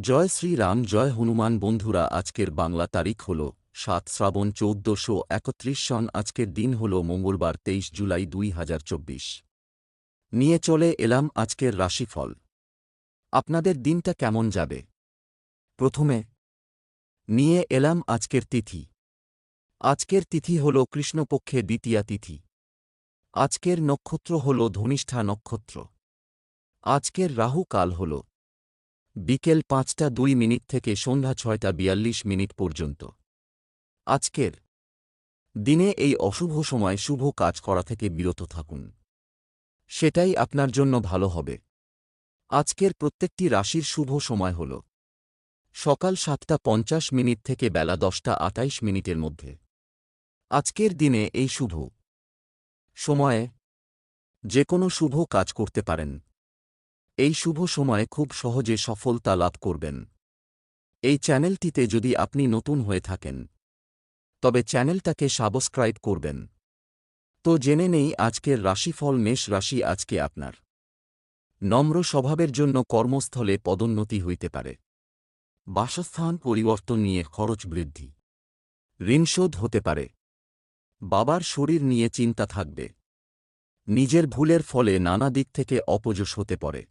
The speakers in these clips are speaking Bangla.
জয় শ্রীরাম, জয় হনুমান বন্ধুরা, আজকের বাংলা তারিখ হল সাত শ্রাবণ চৌদ্দশো একত্রিশ সন, আজকের দিন হল মঙ্গলবার তেইশ জুলাই দুই হাজার চব্বিশ। নিয়ে চলে এলাম আজকের রাশিফল। আপনাদের দিনটা কেমন যাবে? প্রথমে, নিয়ে এলাম আজকের তিথি। আজকের তিথি হল কৃষ্ণপক্ষে দ্বিতীয়া তিথি। আজকের নক্ষত্র হল ধনিষ্ঠা নক্ষত্র। আজকের রাহু কাল হল বিকেল পাঁচটা দুই মিনিট থেকে সন্ধ্যা ছয়টা বিয়াল্লিশ মিনিট পর্যন্ত। আজকের দিনে এই অশুভ সময় শুভ কাজ করা থেকে বিরত থাকুন। সেটাই আপনার জন্য ভালো হবে। আজকের প্রত্যেকটি রাশির শুভ সময় হল সকাল সাতটা পঞ্চাশ মিনিট থেকে বেলা দশটা আটাইশ মিনিটের মধ্যে। আজকের দিনে এই শুভ সময়ে যে কোনো শুভ কাজ করতে পারেন। এই শুভ সময়ে খুব সহজে সফলতা লাভ করবেন। এই চ্যানেলটিতে যদি আপনি নতুন হয়ে থাকেন, তবে চ্যানেলটাকে সাবস্ক্রাইব করবেন। তো জেনে নেই আজকের রাশিফল মেষ রাশি আজকে আপনার। নম্র স্বভাবের জন্য কর্মস্থলে পদোন্নতি হইতে পারে। বাসস্থান পরিবর্তন নিয়ে খরচ বৃদ্ধি। ঋণশোধ হতে পারে। বাবার শরীর নিয়ে চিন্তা থাকবে। নিজের ভুলের ফলে নানা দিক থেকে অপযশ হতে পারে।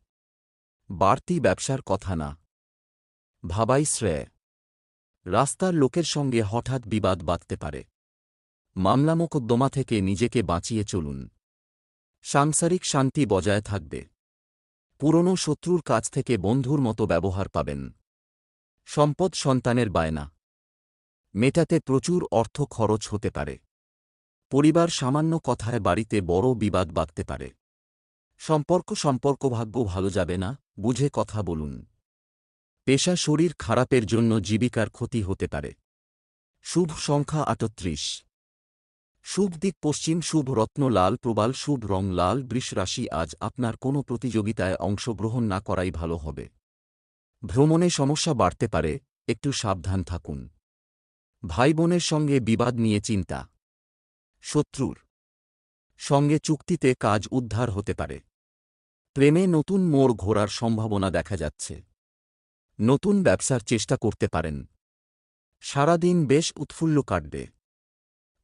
বাড়তি ব্যবসার কথা না। ভাবাই শ্রেয়। রাস্তার লোকের সঙ্গে হঠাৎ বিবাদ বাঁধতে পারে। মামলা মোকদ্দমা থেকে নিজেকে বাঁচিয়ে চলুন। সাংসারিক শান্তি বজায় থাকবে। পুরনো শত্রুর কাছ থেকে বন্ধুর মতো ব্যবহার পাবেন। সম্পদ সন্তানের বায়না। মেটাতে প্রচুর অর্থ খরচ হতে পারে। পরিবার সামান্য কথায় বাড়িতে বড় বিবাদ বাঁধতে পারে। সম্পর্ক সম্পর্ক ভাগ্য ভালো যাবে না? বুঝে কথা বলুন। পেশা শরীর খারাপের জন্য জীবিকার ক্ষতি হতে পারে। শুভ সংখ্যা আটত্রিশ। শুভ দিক পশ্চিম শুভ রত্ন লাল প্রবাল শুভ রং লাল বৃষ রাশি আজ আপনার কোনো প্রতিযোগিতায় অংশগ্রহণ না করাই ভালো হবে। ভ্রমণে সমস্যা বাড়তে পারে, একটু সাবধান থাকুন। ভাই বোনের সঙ্গে বিবাদ নিয়ে চিন্তা। শত্রুর সঙ্গে চুক্তিতে কাজ উদ্ধার হতে পারে। প্রেমে নতুন মোড় ঘোরার সম্ভাবনা দেখা যাচ্ছে। নতুন ব্যবসার চেষ্টা করতে পারেন। সারাদিন বেশ উৎফুল্ল কাটবে।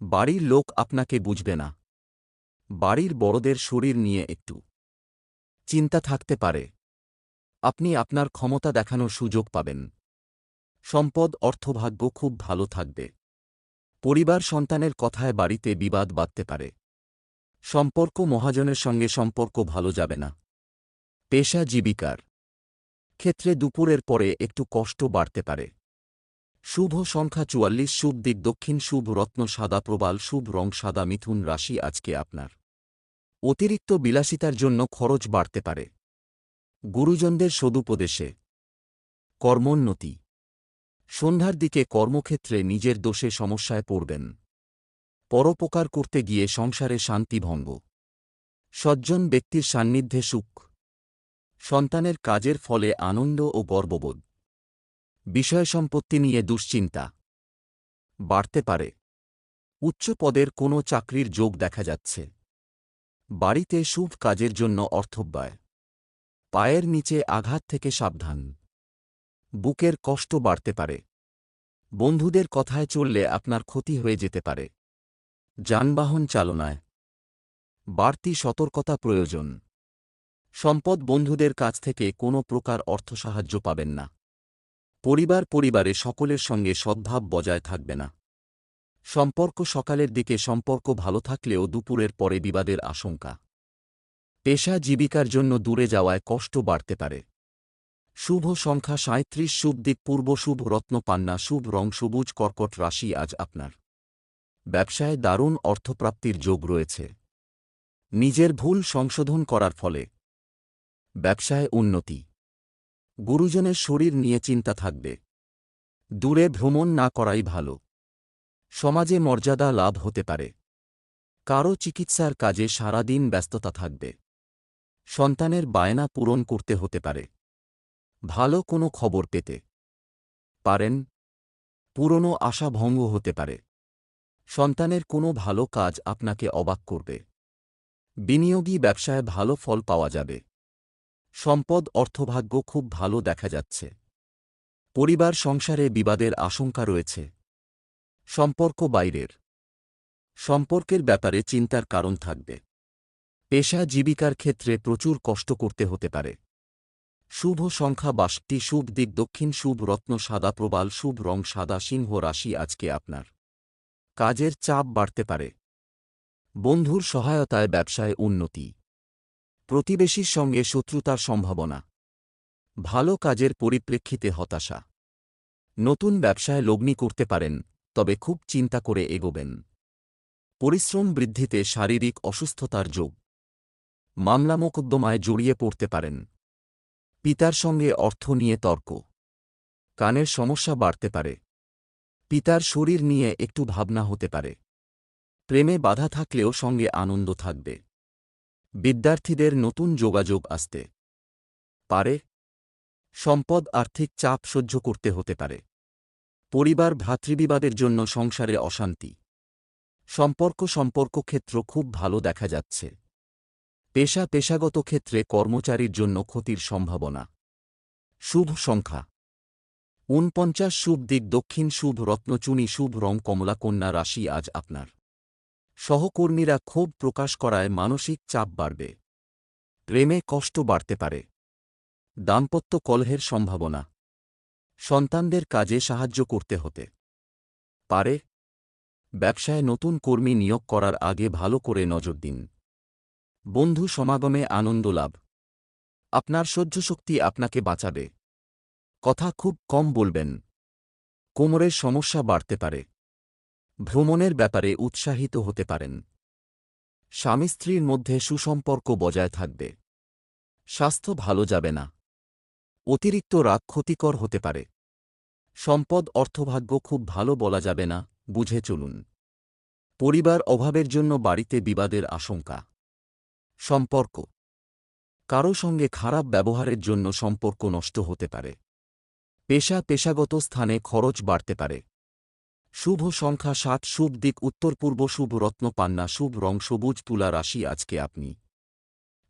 বাড়ির লোক আপনাকে বুঝবে না। বাড়ির বড়দের শরীর নিয়ে একটু চিন্তা থাকতে পারে। আপনি আপনার ক্ষমতা দেখানোর সুযোগ পাবেন। সম্পদ, অর্থভাগ্য খুব ভালো থাকবে। পরিবার সন্তানের কথায় বাড়িতে বিবাদ বাঁধতে পারে। সম্পর্ক মহাজনের সঙ্গে সম্পর্ক ভালো যাবে না। পেশা জীবিকার। ক্ষেত্রে দুপুরের পরে একটু কষ্ট বাড়তে পারে। শুভ সংখ্যা চুয়াল্লিশ, শুভ দিক দক্ষিণ, শুভ রত্ন সাদা প্রবাল, শুভ রং সাদা মিথুন রাশি আজকে আপনার। অতিরিক্ত বিলাসিতার জন্য খরচ বাড়তে পারে। গুরুজনদের সদুপদেশে। কর্মোন্নতি। সন্ধ্যার দিকে কর্মক্ষেত্রে নিজের দোষে সমস্যায় পড়বেন। পরোপকার করতে গিয়ে সংসারে শান্তি ভঙ্গ। সজ্জন ব্যক্তির সান্নিধ্যে সুখ। সন্তানের কাজের ফলে আনন্দ ও গর্ববোধ। বিষয় সম্পত্তি নিয়ে দুশ্চিন্তা। বাড়তে পারে। উচ্চ পদের কোনো চাকরির যোগ দেখা যাচ্ছে। বাড়িতে শুভ কাজের জন্য অর্থব্যয়। পায়ের নিচে আঘাত থেকে সাবধান। বুকের কষ্ট বাড়তে পারে। বন্ধুদের কথায় চললে আপনার ক্ষতি হয়ে যেতে পারে। যানবাহন চালনায়। বাড়তি সতর্কতা প্রয়োজন। সম্পদ বন্ধুদের কাছ থেকে কোনো প্রকার অর্থ সাহায্য পাবেন না। পরিবার পরিবারে সকলের সঙ্গে সদ্ভাব বজায় থাকবে না। সম্পর্ক সকালের দিকে সম্পর্ক ভালো থাকলেও দুপুরের পরে বিবাদের আশঙ্কা। পেশা জীবিকার জন্য দূরে যাওয়ায় কষ্ট বাড়তে পারে। শুভ সংখ্যা সাঁত্রিশ শুভ দিক পূর্ব, শুভ রত্ন পান্না, শুভ রং, সবুজ কর্কট রাশি আজ আপনার। ব্যবসায় দারুণ অর্থপ্রাপ্তির যোগ রয়েছে। নিজের ভুল সংশোধন করার ফলে ব্যবসায় উন্নতি। গুরুজনের শরীর নিয়ে চিন্তা থাকবে। দূরে ভ্রমণ না করাই ভালো। সমাজে মর্যাদা লাভ হতে পারে। কারও চিকিৎসার কাজে সারাদিন ব্যস্ততা থাকবে। সন্তানের বায়না পূরণ করতে হতে পারে। ভালো কোনো খবর পেতে। পারেন। পুরনো আশা ভঙ্গ হতে পারে। সন্তানের কোনো ভালো কাজ আপনাকে অবাক করবে। বিনিয়োগী ব্যবসায় ভালো ফল পাওয়া যাবে। সম্পদ অর্থভাগ্য খুব ভালো দেখা যাচ্ছে। পরিবার সংসারে বিবাদের আশঙ্কা রয়েছে। সম্পর্ক বাইরের। সম্পর্কের ব্যাপারে চিন্তার কারণ থাকবে। পেশা জীবিকার ক্ষেত্রে প্রচুর কষ্ট করতে হতে পারে। শুভ সংখ্যা বাষট্টি, শুভ দিক দক্ষিণ, শুভ রত্ন সাদা প্রবাল, শুভ রং সাদা, সিংহ রাশি আজকে আপনার। কাজের চাপ বাড়তে পারে। বন্ধুর সহায়তায় ব্যবসায় উন্নতি। প্রতিবেশীর সঙ্গে শত্রুতার সম্ভাবনা। ভালো কাজের পরিপ্রেক্ষিতে হতাশা। নতুন ব্যবসায় লগ্নি করতে পারেন, তবে খুব চিন্তা করে এগোবেন। পরিশ্রম বৃদ্ধিতে শারীরিক অসুস্থতার যোগ। মামলা মোকদ্দমায় জড়িয়ে পড়তে পারেন। পিতার সঙ্গে অর্থ নিয়ে তর্ক। কানের সমস্যা বাড়তে পারে। পিতার শরীর নিয়ে একটু ভাবনা হতে পারে। প্রেমে বাধা থাকলেও সঙ্গে আনন্দ থাকবে। বিদ্যার্থীদের নতুন যোগাযোগ আসতে পারে। সম্পদ আর্থিক চাপ সহ্য করতে হতে পারে। পরিবার ভ্রাতৃবিবাদের জন্য সংসারে অশান্তি। সম্পর্ক সম্পর্ক ক্ষেত্র খুব ভালো দেখা যাচ্ছে। পেশা পেশাগত ক্ষেত্রে কর্মচারীর জন্য ক্ষতির সম্ভাবনা। শুভ সংখ্যা। ঊনপঞ্চাশ শুভ দিক দক্ষিণ শুভ রত্নচুনি শুভ রং কমলা কন্যা রাশি আজ আপনার। সহকর্মীরা ক্ষোভ প্রকাশ করায় মানসিক চাপ বাড়বে। প্রেমে কষ্ট বাড়তে পারে। দাম্পত্য কলহের সম্ভাবনা। সন্তানদের কাজে সাহায্য করতে হতে। পারে। ব্যবসায় নতুন কর্মী নিয়োগ করার আগে ভালো করে নজর দিন। বন্ধু সমাগমে আনন্দ লাভ। আপনার সহ্যশক্তি আপনাকে বাঁচাবে। কথা খুব কম বলবেন। কোমরের সমস্যা বাড়তে পারে। ভ্রমণের ব্যাপারে উৎসাহিত হতে পারেন। স্বামী স্ত্রীর মধ্যে সুসম্পর্ক বজায় থাকবে। স্বাস্থ্য ভালো যাবে না। অতিরিক্ত রাগ ক্ষতিকর হতে পারে। সম্পদ অর্থভাগ্য খুব ভালো বলা যাবে না, বুঝে চলুন। পরিবার অভাবের জন্য বাড়িতে বিবাদের আশঙ্কা। সম্পর্ক। কারও সঙ্গে খারাপ ব্যবহারের জন্য সম্পর্ক নষ্ট হতে পারে। পেশা পেশাগত স্থানে খরচ বাড়তে পারে। শুভ সংখ্যা সাত, শুভ দিক উত্তর পূর্ব, শুভ রত্ন পান্না, শুভ রং সবুজ, তুলা রাশি, আজকে আপনি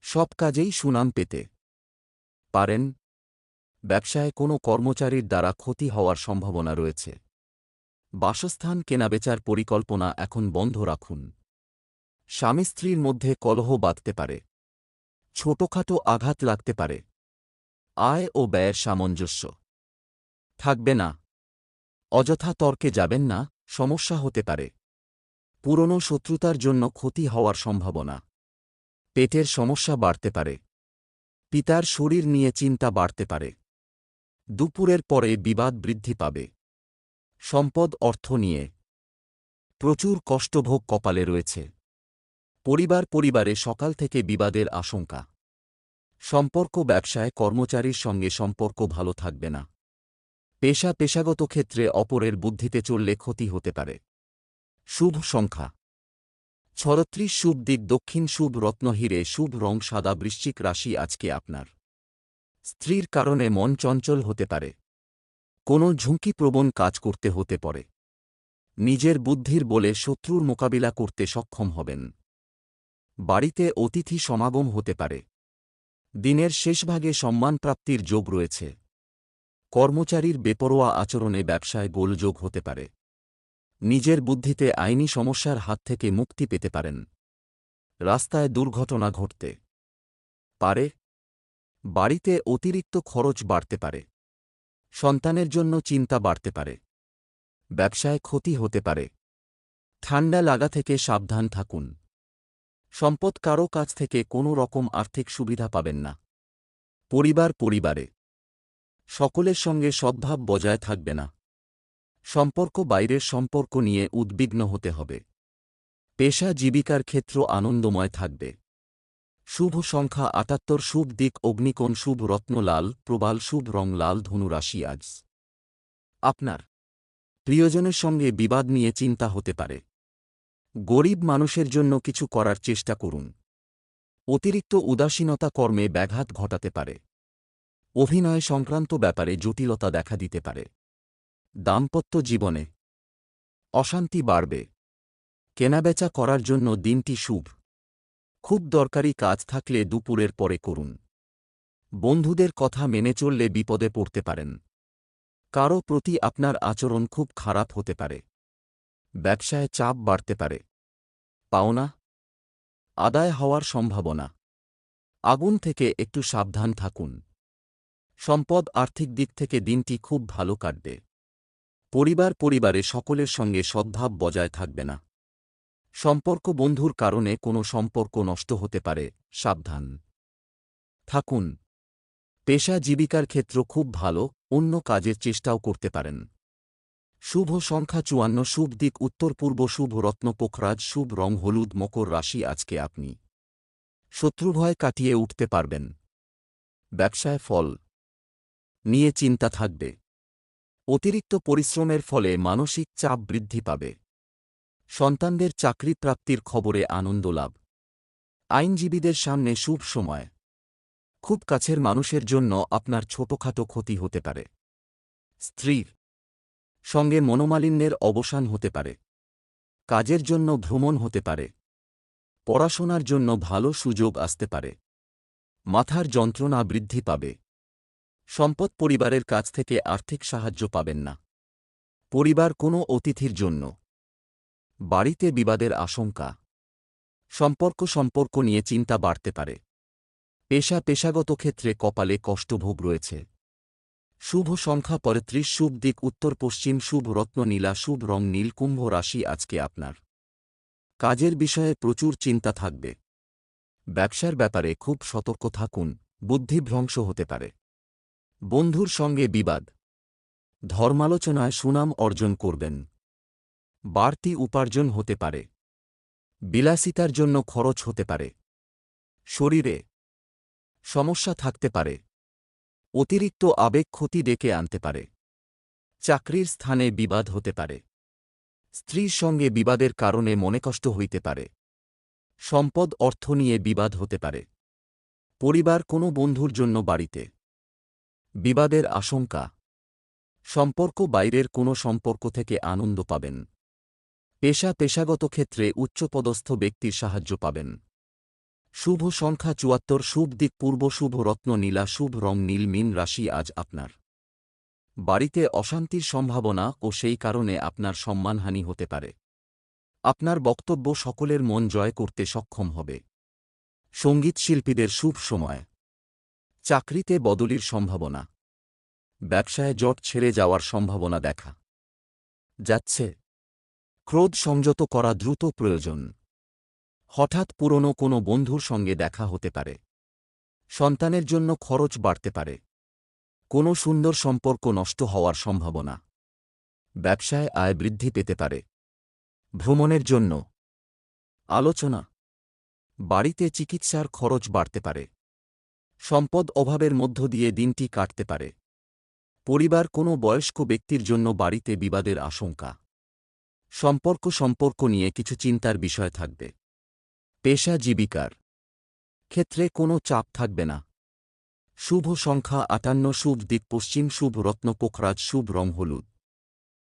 সব কাজেই সুনাম পেতে পারেন। ব্যবসায় কোনো কর্মচারীর দ্বারা ক্ষতি হওয়ার সম্ভাবনা রয়েছে। বাসস্থান, কেনাবেচার পরিকল্পনা এখন বন্ধ রাখুন। স্বামী স্ত্রীর মধ্যে কলহ বাঁধতে পারে। ছোটখাটো আঘাত লাগতে পারে। আয় ও ব্যয়ের সামঞ্জস্য থাকবে না। অযথা তর্কে যাবেন না, সমস্যা হতে পারে। পুরনো শত্রুতার জন্য ক্ষতি হওয়ার সম্ভাবনা। পেটের সমস্যা বাড়তে পারে। পিতার শরীর নিয়ে চিন্তা বাড়তে পারে। দুপুরের পরে বিবাদ বৃদ্ধি পাবে। সম্পদ, অর্থ নিয়ে প্রচুর কষ্টভোগ কপালে রয়েছে। পরিবার পরিবারে সকাল থেকে বিবাদের আশঙ্কা। সম্পর্ক ব্যবসায় কর্মচারীর সঙ্গে সম্পর্ক ভালো থাকবে না। পেশা পেশাগত ক্ষেত্রে অপরের বুদ্ধিতে চললে ক্ষতি হতে পারে। শুভ সংখ্যা। ছরত্রিশ শুভ দিক, দক্ষিণ শুভ রত্নহীরে শুভ রং সাদা, বৃশ্চিক রাশি আজকে আপনার। স্ত্রীর কারণে মন চঞ্চল হতে পারে। কোনো ঝুঁকিপ্রবণ কাজ করতে হতে পারে। নিজের বুদ্ধির বলে শত্রুর মোকাবিলা করতে সক্ষম হবেন। বাড়িতে অতিথি সমাগম হতে পারে। দিনের শেষভাগে সম্মানপ্রাপ্তির যোগ রয়েছে। কর্মচারীর বেপরোয়া আচরণে ব্যবসায় গোলযোগ হতে পারে। নিজের বুদ্ধিতে আইনি সমস্যার হাত থেকে মুক্তি পেতে পারেন। রাস্তায় দুর্ঘটনা ঘটতে পারে। বাড়িতে অতিরিক্ত খরচ বাড়তে পারে। সন্তানের জন্য চিন্তা বাড়তে পারে। ব্যবসায় ক্ষতি হতে পারে। ঠান্ডা লাগা থেকে সাবধান থাকুন। সম্পদ কারও কাছ থেকে কোনো রকম আর্থিক সুবিধা পাবেন না। পরিবার পরিবারে সকলের সঙ্গে সদ্ভাব বজায় থাকবে না। সম্পর্ক বাইরের সম্পর্ক নিয়ে উদ্বিগ্ন হতে হবে। পেশা জীবিকার ক্ষেত্র আনন্দময় থাকবে। শুভ সংখ্যা আটাত্তর, শুভ দিক অগ্নিকোণ, শুভ রত্নলাল প্রবাল, শুভ রং লাল ধনু রাশি আজ। আপনার প্রিয়জনের সঙ্গে বিবাদ নিয়ে চিন্তা হতে পারে। গরিব মানুষের জন্য কিছু করার চেষ্টা করুন। অতিরিক্ত উদাসীনতা কর্মে ব্যাঘাত ঘটাতে পারে। অভিনয় সংক্রান্ত ব্যাপারে জটিলতা দেখা দিতে পারে। দাম্পত্য জীবনে অশান্তি বাড়বে। কেনাবেচা করার জন্য দিনটি শুভ। খুব দরকারি কাজ থাকলে দুপুরের পরে করুন। বন্ধুদের কথা মেনে চললে বিপদে পড়তে পারেন। কারও প্রতি আপনার আচরণ খুব খারাপ হতে পারে। ব্যবসায় চাপ বাড়তে পারে। পাওনা আদায় হওয়ার সম্ভাবনা। আগুন থেকে একটু সাবধান থাকুন। সম্পদ আর্থিক দিক থেকে দিনটি খুব ভালো কাটবে। পরিবার পরিবারে সকলের সঙ্গে সদ্ভাব বজায় থাকবে না। সম্পর্ক বন্ধুর কারণে কোনো সম্পর্ক নষ্ট হতে পারে, সাবধান। থাকুন। পেশা জীবিকার ক্ষেত্র খুব ভালো, অন্য কাজের চেষ্টাও করতে পারেন। শুভ সংখ্যা চুয়ান্ন, শুভ দিক উত্তর পূর্ব, শুভ রত্ন পোখরাজ, শুভ রং হলুদ, মকর রাশি আজকে আপনি। শত্রুভয় কাটিয়ে উঠতে পারবেন। ব্যবসায় ফল। নিয়ে চিন্তা থাকবে। অতিরিক্ত পরিশ্রমের ফলে মানসিক চাপ বৃদ্ধি পাবে। সন্তানদের চাকরি প্রাপ্তির খবরে আনন্দ লাভ। আইনজীবীদের সামনে শুভ সময়। খুব কাছের মানুষের জন্য আপনার ছোটখাটো ক্ষতি হতে পারে। স্ত্রীর সঙ্গে মনোমালিন্যের অবসান হতে পারে। কাজের জন্য ভ্রমণ হতে পারে। পড়াশোনার জন্য ভালো সুযোগ আসতে পারে। মাথার যন্ত্রণা বৃদ্ধি পাবে। সম্পদ পরিবারের কাছ থেকে আর্থিক সাহায্য পাবেন না। পরিবার কোনো অতিথির জন্য। বাড়িতে বিবাদের আশঙ্কা। সম্পর্ক সম্পর্ক নিয়ে চিন্তা বাড়তে পারে। পেশা পেশাগত ক্ষেত্রে কপালে কষ্টভোগ রয়েছে। শুভ সংখ্যা পঁয়ত্রিশ শুভ দিক উত্তর পশ্চিম, শুভ রত্ন নীলা, শুভ রং নীল, কুম্ভ রাশি আজকে আপনার। কাজের বিষয়ে প্রচুর চিন্তা থাকবে। ব্যবসার ব্যাপারে খুব সতর্ক থাকুন বুদ্ধিভ্রংশ হতে পারে। বন্ধুর সঙ্গে বিবাদ। ধর্মালোচনায় সুনাম অর্জন করবেন। বাড়তি উপার্জন হতে পারে। বিলাসিতার জন্য খরচ হতে পারে। শরীরে সমস্যা থাকতে পারে। অতিরিক্ত আবেগ ক্ষতি ডেকে আনতে পারে। চাকরির স্থানে বিবাদ হতে পারে। স্ত্রীর সঙ্গে বিবাদের কারণে মনে কষ্ট হইতে পারে। সম্পদ অর্থ নিয়ে বিবাদ হতে পারে। পরিবার কোনো বন্ধুর জন্য বাড়িতে বিবাদের আশঙ্কা। সম্পর্ক বাইরের কোনো সম্পর্ক থেকে আনন্দ পাবেন। পেশা পেশাগত ক্ষেত্রে উচ্চপদস্থ ব্যক্তির সাহায্য পাবেন। শুভ সংখ্যা চুয়াত্তর, শুভ দিক পূর্ব, শুভ রত্ন নীলা, শুভ রং নীল, মিন রাশি আজ আপনার। বাড়িতে অশান্তির সম্ভাবনা ও সেই কারণে আপনার সম্মানহানি হতে পারে। আপনার বক্তব্য সকলের মন জয় করতে সক্ষম হবে। সংগীত শিল্পীদের শুভ সময়। চাকরিতে বদলির সম্ভাবনা। ব্যবসায় জট ছেড়ে যাওয়ার সম্ভাবনা দেখা। যাচ্ছে। ক্রোধ সংযত করা দ্রুত প্রয়োজন। হঠাৎ পুরনো কোনো বন্ধুর সঙ্গে দেখা হতে পারে। সন্তানের জন্য খরচ বাড়তে পারে। কোনো সুন্দর সম্পর্ক নষ্ট হওয়ার সম্ভাবনা। ব্যবসায় আয় বৃদ্ধি পেতে পারে। ভ্রমণের জন্য। আলোচনা। বাড়িতে চিকিৎসার খরচ বাড়তে পারে। সম্পদ অভাবের মধ্য দিয়ে দিনটি কাটতে পারে। পরিবার কোনো বয়স্ক ব্যক্তির জন্য বাড়িতে বিবাদের আশঙ্কা। সম্পর্ক সম্পর্ক নিয়ে কিছু চিন্তার বিষয় থাকবে। পেশা জীবিকার ক্ষেত্রে কোনো চাপ থাকবে না। শুভ সংখ্যা আটান্ন শুভ দিক পশ্চিম শুভ রত্ন পোখরাজ শুভ রং হলুদ।